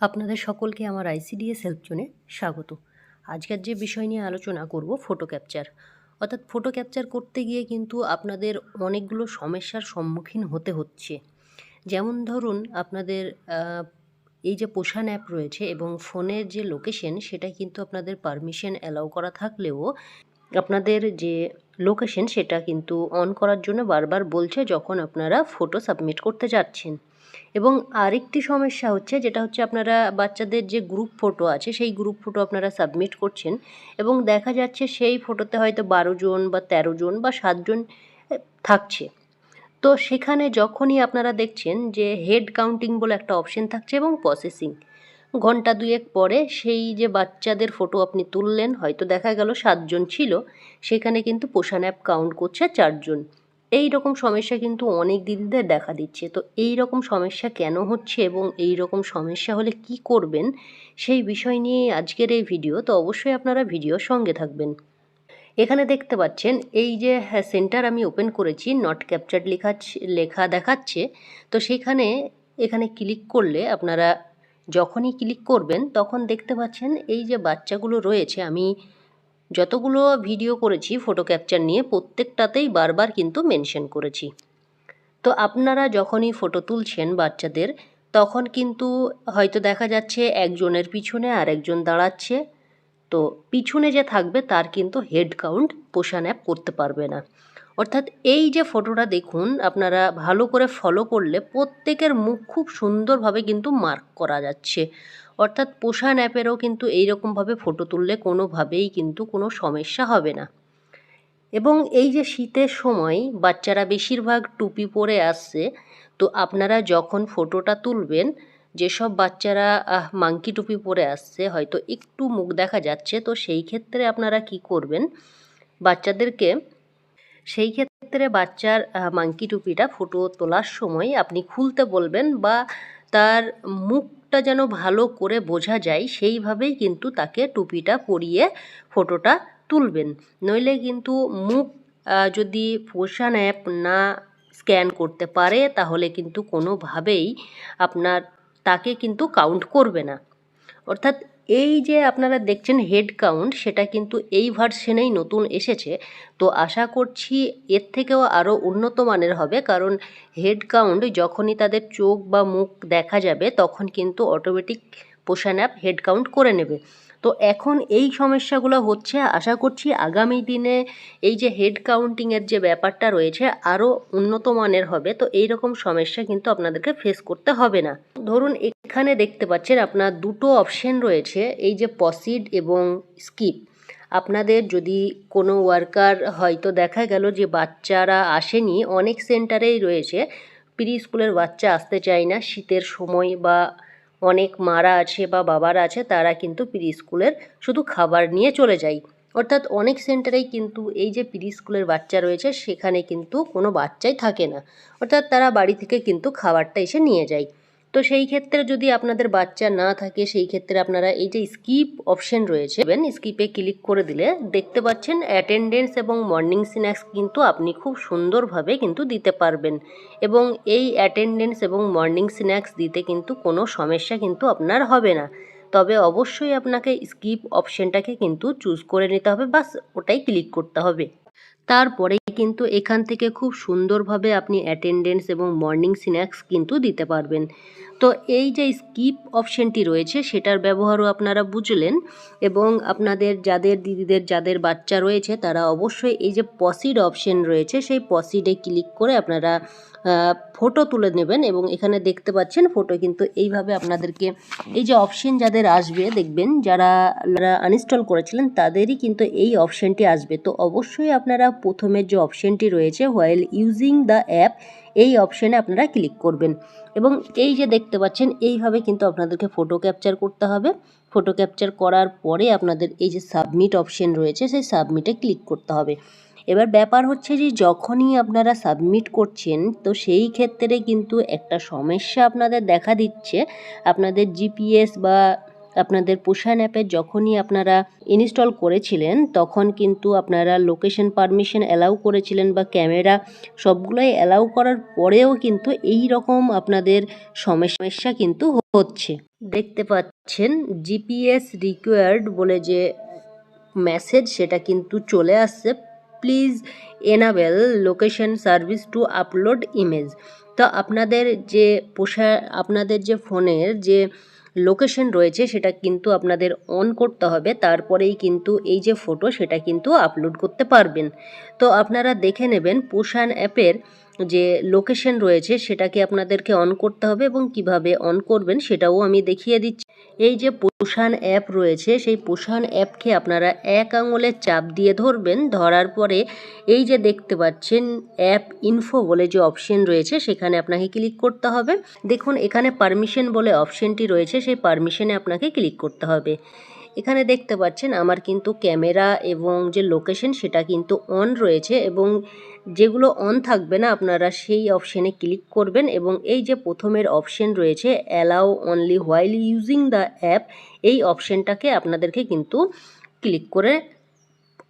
আপনাদের সকলকে আমার আইসিডিএস হেল্প জোনে স্বাগত। আজকের যে বিষয় নিয়ে আলোচনা করব ফটো ক্যাপচার অর্থাৎ ফটো ক্যাপচার করতে গিয়ে কিন্তু আপনাদের অনেকগুলো সমস্যার সম্মুখীন হতে হচ্ছে। যেমন ধরুন, আপনাদের এই যে পোষান অ্যাপ রয়েছে এবং ফোনের যে লোকেশন সেটা কিন্তু আপনাদের পারমিশন অ্যালাউ করা থাকলেও আপনাদের যে লোকেশন সেটা কিন্তু অন করার জন্য বারবার বলছে যখন আপনারা ফটো সাবমিট করতে যাচ্ছেন। এবং আরেকটি সমস্যা হচ্ছে, যেটা হচ্ছে আপনারা বাচ্চাদের যে গ্রুপ ফটো আছে, সেই গ্রুপ ফটো আপনারা সাবমিট করছেন এবং দেখা যাচ্ছে সেই ফটোতে হয়তো বারো জন বা তেরো জন বা সাতজন থাকছে। তো সেখানে যখনই আপনারা দেখছেন যে হেড কাউন্টিং বলে একটা অপশন থাকছে এবং প্রসেসিং ঘণ্টা দুয়েক পরে সেই যে বাচ্চাদের ফটো আপনি তুললেন, হয়তো দেখা গেল সাতজন ছিল, সেখানে কিন্তু পোষান অ্যাপ কাউন্ট করছে চারজন এই রকম সমস্যা কিন্তু অনেক দিদিদের দেখা দিচ্ছে। তো এই রকম সমস্যা কেন হচ্ছে এবং এই রকম সমস্যা হলে কি করবেন সেই বিষয় নিয়ে আজকের এই ভিডিও। তো অবশ্যই আপনারা ভিডিওর সঙ্গে থাকবেন। এখানে দেখতে পাচ্ছেন, এই যে সেন্টার আমি ওপেন করেছি নট ক্যাপচার্ড লেখা লেখা দেখাচ্ছে। তো সেখানে, এখানে ক্লিক করলে আপনারা যখনই ক্লিক করবেন, তখন দেখতে পাচ্ছেন এই যে বাচ্চাগুলো রয়েছে, আমি যতগুলো ভিডিও করেছি ফটো ক্যাপচার নিয়ে প্রত্যেকটাতেই বারবার কিন্তু মেনশন করেছি। তো আপনারা যখনই ফটো তুলছেন বাচ্চাদের, তখন কিন্তু হয়তো দেখা যাচ্ছে একজনের পিছনে আর একজন দাঁড়াচ্ছে। তো পিছনে যে থাকবে, তার কিন্তু হেড কাউন্ট পোষা অ্যাপ করতে পারবে না। অর্থাৎ এই যে ফটোটা দেখুন, আপনারা ভালো করে ফলো করলে প্রত্যেকের মুখ খুব সুন্দরভাবে কিন্তু মার্ক করা যাচ্ছে। অর্থাৎ পোষান অ্যাপেরও কিন্তু এইরকমভাবে ফটো তুললে কোনোভাবেই কিন্তু কোনো সমস্যা হবে না। এবং এই যে শীতের সময় বাচ্চারা বেশিরভাগ টুপি পরে আসছে, তো আপনারা যখন ফটোটা তুলবেন, যেসব বাচ্চারা মাংকি টুপি পরে আসছে, হয়তো একটু মুখ দেখা যাচ্ছে, তো সেই ক্ষেত্রে আপনারা কি করবেন? বাচ্চাদেরকে সেই ক্ষেত্রে বাচ্চার মাংকি টুপিটা ফটো তোলার সময় আপনি খুলতে বলবেন বা তার মুখটা যেন ভালো করে বোঝা যায়, সেইভাবেই কিন্তু তাকে টুপিটা পরিয়ে ফটোটা তুলবেন। নইলে কিন্তু মুখ যদি পোষান অ্যাপ না স্ক্যান করতে পারে, তাহলে কিন্তু কোনোভাবেই আপনার, তাকে কিন্তু কাউন্ট করবে না। অর্থাৎ এই যে আপনারা দেখছেন হেড কাউন্ট সেটা কিন্তু এই ভার্সনেই নতুন এসেছে। তো আশা করছি এর থেকেও আরও উন্নত মানের হবে, কারণ হেড কাউন্ট যখনই তাদের চোখ বা মুখ দেখা যাবে, তখন কিন্তু automatic Poshan app head count করে নেবে। তো এখন এই সমস্যাগুলো হচ্ছে, আশা করছি আগামী দিনে এই যে হেড কাউন্টিংয়ের যে ব্যাপারটা রয়েছে আরও উন্নত মানের হবে। তো এই রকম সমস্যা কিন্তু আপনাদেরকে ফেস করতে হবে না। ধরুন এখানে দেখতে পাচ্ছেন আপনার দুটো অপশন রয়েছে, এই যে পসিড এবং স্কিপ আপনাদের যদি কোনো ওয়ার্কার হয়তো দেখা গেল যে বাচ্চারা আসেনি, অনেক সেন্টারেই রয়েছে। প্রি স্কুলের বাচ্চা আসতে চায় না, শীতের সময় বা অনেক মারা আছে বা বাবারা আছে, তারা কিন্তু প্রি স্কুলের শুধু খাবার নিয়ে চলে যায়। অর্থাৎ অনেক সেন্টারেই কিন্তু এই যে প্রি স্কুলের বাচ্চা রয়েছে, সেখানে কিন্তু কোনো বাচ্চাই থাকে না। অর্থাৎ তারা বাড়ি থেকে কিন্তু খাবারটা এসে নিয়ে যায়। তো সেই ক্ষেত্রে যদি আপনাদের বাচ্চা না থাকে, সেই ক্ষেত্রে আপনারা এই যে স্কিপ অপশন রয়েছে স্কিপে ক্লিক করে দিলে দেখতে পাচ্ছেন অ্যাটেন্ডেন্স এবং মর্নিং স্ন্যাক্স কিন্তু আপনি খুব সুন্দরভাবে কিন্তু দিতে পারবেন। এবং এই অ্যাটেন্ডেন্স এবং মর্নিং স্ন্যাক্স দিতে কিন্তু কোনো সমস্যা কিন্তু আপনার হবে না। তবে অবশ্যই আপনাকে স্কিপ অপশনটাকে কিন্তু চুজ করে নিতে হবে, বাস ওটাই ক্লিক করতে হবে। তারপরেই কিন্তু এখান থেকে খুব সুন্দরভাবে আপনি অ্যাটেন্ডেন্স এবং মর্নিং স্ন্যাক্স কিন্তু দিতে পারবেন। তো এই যে স্কিপ অপশনটি রয়েছে, সেটার ব্যবহারও আপনারা বুঝলেন এবং আপনাদের যাদের দিদিদের, যাদের বাচ্চা রয়েছে, তারা অবশ্যই এই যে পসিড অপশন রয়েছে, সেই পসিডে ক্লিক করে আপনারা ফটো তুলে নেবেন এবং এখানে দেখতে পাচ্ছেন ফটো কিন্তু এইভাবে আপনাদেরকে এই যে অপশন যাদের আসবে দেখবেন, যারা আনইনস্টল করেছিলেন তাদেরই কিন্তু এই অপশনটি আসবে। তো অবশ্যই আপনারা প্রথমের যে অপশনটি রয়েছে হোয়াইল ইউজিং দ্য অ্যাপ এই অপশনে আপনারা ক্লিক করবেন। এবং এই যে দেখতে পাচ্ছেন, এইভাবে কিন্তু আপনাদেরকে ফটো ক্যাপচার করতে হবে। ফটো ক্যাপচার করার পরে আপনাদের এই যে সাবমিট অপশন রয়েছে, সেই সাবমিটে ক্লিক করতে হবে। এবার ব্যাপার হচ্ছে যে যখনই আপনারা সাবমিট করছেন, তো সেই ক্ষেত্রে কিন্তু একটা সমস্যা আপনাদের দেখা দিচ্ছে। আপনাদের জিপিএস বা আপনাদের পোষান অ্যাপে যখনই আপনারা ইনস্টল করেছিলেন, তখন কিন্তু আপনারা লোকেশন পারমিশন অ্যালাউ করেছিলেন বা ক্যামেরা সবগুলোই অ্যালাউ করার পরেও কিন্তু এই রকম আপনাদের সমস্যা কিন্তু হচ্ছে। দেখতে পাচ্ছেন জিপিএস রিকোয়ার্ড বলে যে মেসেজ সেটা কিন্তু চলে আসছে। Please enable location service to upload image তো আপনাদের যে পোষা, আপনাদের যে ফোনের যে লোকেশন রয়েছে, সেটা কিন্তু আপনাদের অন করতে হবে। তারপরেই কিন্তু এই যে ফটো সেটা কিন্তু আপলোড করতে পারবেন। তো আপনারা দেখে নেবেন, পোষান অ্যাপের যে লোকেশন রয়েছে সেটাকে আপনাদেরকে অন করতে হবে এবং কীভাবে অন করবেন সেটাও আমি দেখিয়ে দিচ্ছি। এই যে পোষান অ্যাপ রয়েছে, সেই পোষান অ্যাপকে আপনারা এক আঙুলে চাপ দিয়ে ধরবেন, ধরার পরে এই যে দেখতে পাচ্ছেন অ্যাপ ইনফো বলে যে অপশন রয়েছে, সেখানে আপনাকে ক্লিক করতে হবে। দেখুন, এখানে পারমিশন বলে অপশনটি রয়েছে, সেই পারমিশনে আপনাকে ক্লিক করতে হবে। এখানে দেখতে পাচ্ছেন, আমার কিন্তু ক্যামেরা এবং যে লোকেশন সেটা কিন্তু অন রয়েছে এবং যেগুলো অন থাকবে না, আপনারা সেই অপশানে ক্লিক করবেন এবং এই যে প্রথমের অপশন রয়েছে allow only while using the app এই অপশানটাকে আপনাদেরকে কিন্তু ক্লিক করে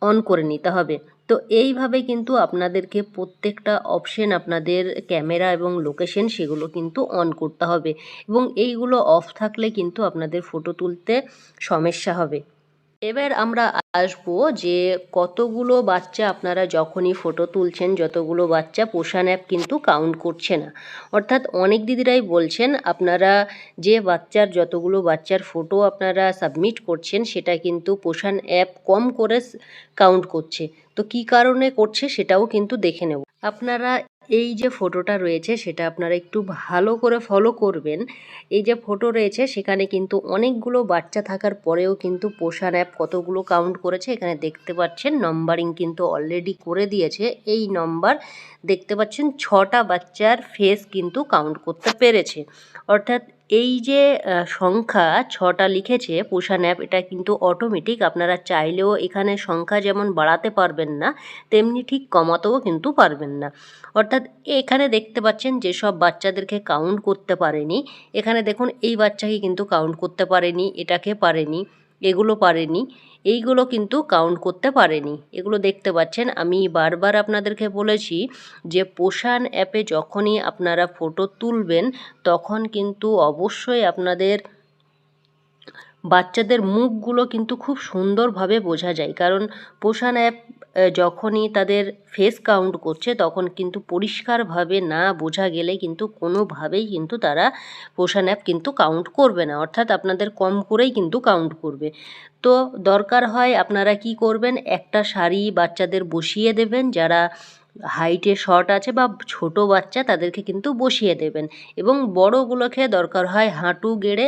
অন করে নিতে হবে। তো এইভাবে কিন্তু আপনাদেরকে প্রত্যেকটা অপশন আপনাদের ক্যামেরা এবং লোকেশন সেগুলো কিন্তু অন করতে হবে এবং এইগুলো অফ থাকলে কিন্তু আপনাদের ফটো তুলতে সমস্যা হবে। এবার আমরা আসব যে কতগুলো বাচ্চা আপনারা যখনই ফটো তুলছেন, যতগুলো বাচ্চা পোষান অ্যাপ কিন্তু কাউন্ট করছে না। অর্থাৎ অনেক দিদিরাই বলছেন, আপনারা যে বাচ্চার যতগুলো বাচ্চার ফটো আপনারা সাবমিট করছেন, সেটা কিন্তু পোষান অ্যাপ কম করে কাউন্ট করছে। তো কি কারণে করছে সেটাও কিন্তু দেখে নেব। আপনারা এই যে ফটোটা রয়েছে সেটা আপনারা একটু ভালো করে ফলো করবেন। এই যে ফটো রয়েছে সেখানে কিন্তু অনেকগুলো বাচ্চা থাকার পরেও কিন্তু পোষার অ্যাপ কতগুলো কাউন্ট করেছে এখানে দেখতে পাচ্ছেন নম্বরিং কিন্তু অলরেডি করে দিয়েছে। এই নম্বর দেখতে পাচ্ছেন, ছটা বাচ্চার ফেস কিন্তু কাউন্ট করতে পেরেছে। অর্থাৎ এই যে সংখ্যা ছটা লিখেছে পোষা অ্যাপ এটা কিন্তু অটোমেটিক আপনারা চাইলেও এখানে সংখ্যা যেমন বাড়াতে পারবেন না, তেমনি ঠিক কমাতেও কিন্তু পারবেন না। অর্থাৎ এখানে দেখতে পাচ্ছেন যে সব বাচ্চাদেরকে কাউন্ট করতে পারেনি। এখানে দেখুন, এই বাচ্চাকে কিন্তু কাউন্ট করতে পারেনি, এটাকে পারেনি। এগুলো পারেনি। এইগুলো কিন্তু কাউন্ট করতে পারেনি। এগুলো দেখতে পাচ্ছেন, আমি বারবার আপনাদেরকে বলেছি যে পোষান অ্যাপে যখনই আপনারা ফটো তুলবেন, তখন কিন্তু অবশ্যই আপনাদের বাচ্চাদের মুখগুলো কিন্তু খুব সুন্দরভাবে বোঝা যায়। কারণ পোষান অ্যাপ যখনই তাদের ফেস কাউন্ট করছে, তখন কিন্তু পরিষ্কারভাবে না বোঝা গেলে কিন্তু কোনোভাবেই কিন্তু তারা পোষান অ্যাপ কিন্তু কাউন্ট করবে না। অর্থাৎ আপনাদের কম করেই কিন্তু কাউন্ট করবে। তো দরকার হয় আপনারা কি করবেন? একটা শাড়ি বাচ্চাদের বসিয়ে দেবেন, যারা হাইটে শর্ট আছে বা ছোট বাচ্চা তাদেরকে কিন্তু বসিয়ে দেবেন। এবং বড়গুলোকে দরকার হয় হাঁটু গেড়ে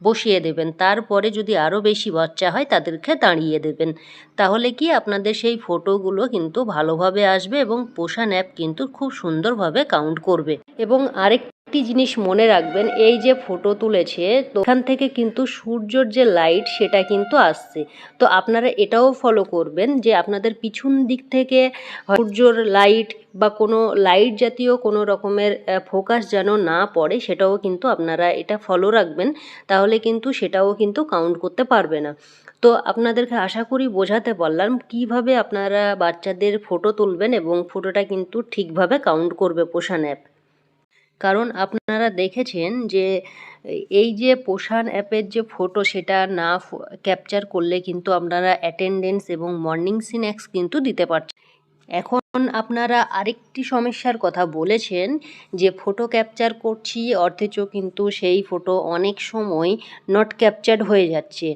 বসিয়ে দেবেন। তারপরে যদি আরও বেশি বাচ্চা হয় তাদেরকে দাঁড়িয়ে দেবেন। তাহলে কি আপনাদের সেই ফটোগুলো কিন্তু ভালোভাবে আসবে এবং পোষা ন্যাপ কিন্তু খুব সুন্দরভাবে কাউন্ট করবে। এবং আরেক একটি জিনিস মনে রাখবেন, এই যে ফটো তুলেছে, তো এখান থেকে কিন্তু সূর্যর যে লাইট সেটা কিন্তু আসছে। তো আপনারা এটাও ফলো করবেন যে আপনাদের পিছন দিক থেকে সূর্যর লাইট বা কোনো লাইট জাতীয় কোনো রকমের ফোকাস যেন না পড়ে, সেটাও কিন্তু আপনারা এটা ফলো রাখবেন, তাহলে কিন্তু সেটাও কিন্তু কাউন্ট করতে পারবে না। তো আপনাদেরকে আশা করি বোঝাতে পারলাম কীভাবে আপনারা বাচ্চাদের ফটো তুলবেন এবং ফটোটা কিন্তু ঠিকভাবে কাউন্ট করবে পোষান অ্যাপ কারণ আপনারা দেখেছেন যে, এই যে পোষান অ্যাপের যে ফটো সেটা না ক্যাপচার করলে কিন্তু আপনারা অ্যাটেন্ডেন্স এবং মর্নিং সিন্যাক্স কিন্তু দিতে পারছেন। এখন আপনারা আরেকটি সমস্যার কথা বলেছেন যে ফটো ক্যাপচার করছি, অথচ কিন্তু সেই ফটো অনেক সময় নট ক্যাপচার্ড হয়ে যাচ্ছে।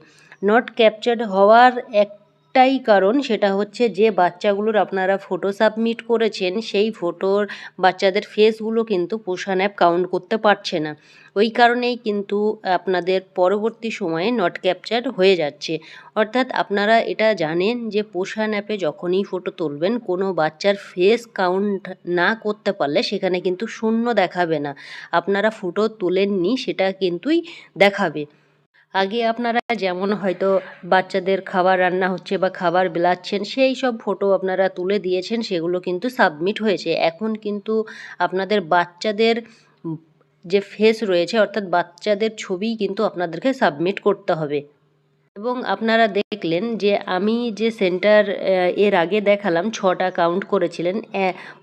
নট ক্যাপচার্ড হওয়ার এক একটাই কারণ, সেটা হচ্ছে যে বাচ্চাগুলোর আপনারা ফটো সাবমিট করেছেন, সেই ফটোর বাচ্চাদের ফেসগুলো কিন্তু পোষণ অ্যাপ কাউন্ট করতে পারছে না। ওই কারণেই কিন্তু আপনাদের পরবর্তী সময়ে নট ক্যাপচার হয়ে যাচ্ছে। অর্থাৎ আপনারা এটা জানেন যে পোষণ অ্যাপে যখনই ফটো তুলবেন, কোনো বাচ্চার ফেস কাউন্ট না করতে পারলে সেখানে কিন্তু শূন্য দেখাবে না। আপনারা ফটো তোলেননি, সেটা কিন্তুই দেখাবে। আগে আপনারা যেমন হয়তো বাচ্চাদের খাবার রান্না হচ্ছে বা খাবার বেলাচ্ছেন, সেই সব ফটো আপনারা তুলে দিয়েছেন, সেগুলো কিন্তু সাবমিট হয়েছে। এখন কিন্তু আপনাদের বাচ্চাদের যে ফেস রয়েছে, অর্থাৎ বাচ্চাদের ছবি কিন্তু আপনাদেরকে সাবমিট করতে হবে। এবং আপনারা দেখলেন যে আমি যে সেন্টার এর আগে দেখালাম, ছটা কাউন্ট করেছিলেন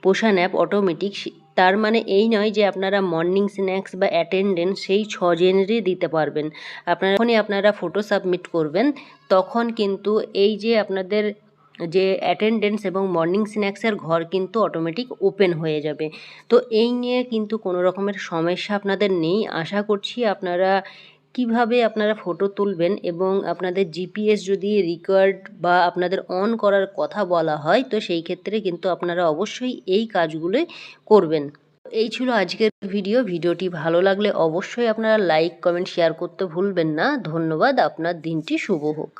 পোষান অ্যাপ অটোমেটিক তার মানে এই নয় যে আপনারা মর্নিং স্ন্যাক্স বা অ্যাটেন্ডেন্স সেই ছজনেরই দিতে পারবেন। আপনারা যখনই আপনারা ফটো সাবমিট করবেন, তখন কিন্তু এই যে আপনাদের যে অ্যাটেন্ডেন্স এবং মর্নিং স্ন্যাক্সের ঘর কিন্তু অটোমেটিক ওপেন হয়ে যাবে। তো এই নিয়ে কিন্তু কোনো রকমের সমস্যা আপনাদের নেই। আশা করছি আপনারা কীভাবে আপনারা ফটো তুলবেন এবং আপনাদের জিপিএস যদি রিকোয়ার্ড বা আপনাদের অন করার কথা বলা হয়, তো সেই ক্ষেত্রে কিন্তু আপনারা অবশ্যই এই কাজগুলোই করবেন। এই ছিল আজকের ভিডিও ভিডিওটি ভালো লাগলে অবশ্যই আপনারা লাইক কমেন্ট শেয়ার করতে ভুলবেন না। ধন্যবাদ। আপনার দিনটি শুভ হোক।